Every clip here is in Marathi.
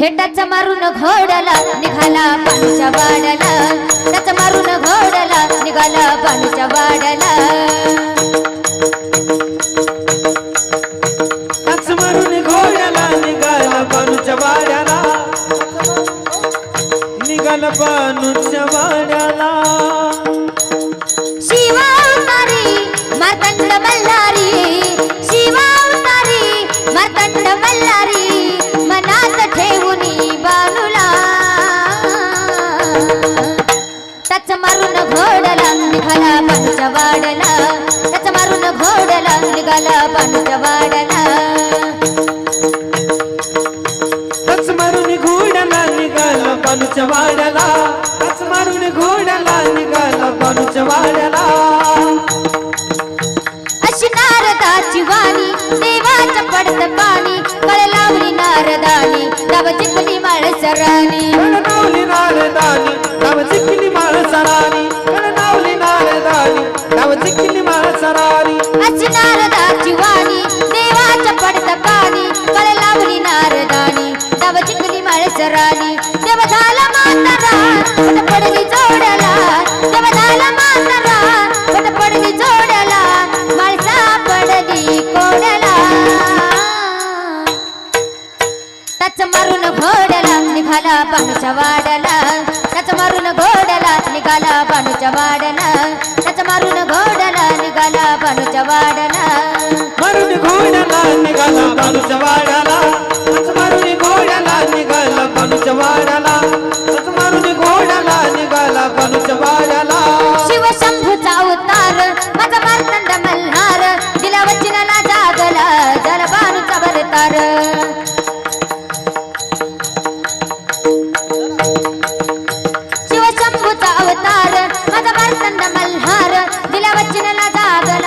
हेटाचा मारून घोडला निघाला पाणीच्या वाड्याला. त्याचा मारून घोडला निघाला पाणीच्या वाड्याला. टाच मारून घोड्याला निघाला बानूच्या वाड्याला. निघाला बानूच्या वाड्याला. शिवावतारी मार्तंड मल्हारी पडत पाणी कळ लावली नारदानी दब जिंकली माळसरानी कडनावली नारदानी नाव चिखली माळ सरानी. कडनावली नारदानी नाव चिखली माळ सरानी. अशी नारदाची वाणी देवाच्या पडत पाणी कळ लावली नारदानी दब जिंकली माळसरानी देव झाला पट पडली त्याच मारून घोड्याला निघाला पाणूच्या वाड्याला. त्याच मारून घोड्याला निघाला पाणूच्या वाड्याला. त्याच मारून घोड्याला निघाला पाणूच्या वाड्याला. मारून घोड्याला निघाला बानूच्या साधन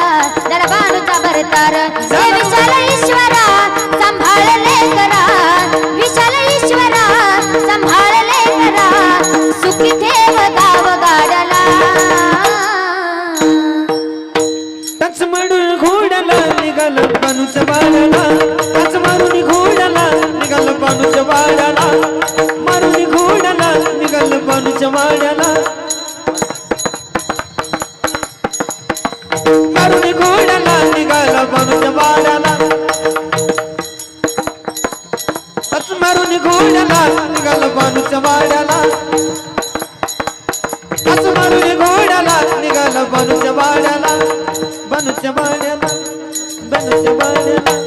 जागला भरतार. हे विशाल ईश्वरा सांभाळले करा विशाल ईश्वरा सांभाळले करा सुखी ठेव गाव गाडला. तच मारून घोडला निघाला बानूच्या बाळाला. तच मारून घोडला निघाला बानूच्या बाळाला. मारून निघाला बानूच्या वाड्याला मारून घोड्याला निघाला बानूच्या वाड्याला. टाच मारून घोड्याला निघाला बानूच्या वाड्याला. बानूच्या वाड्याला बानूच्या वाड्याला.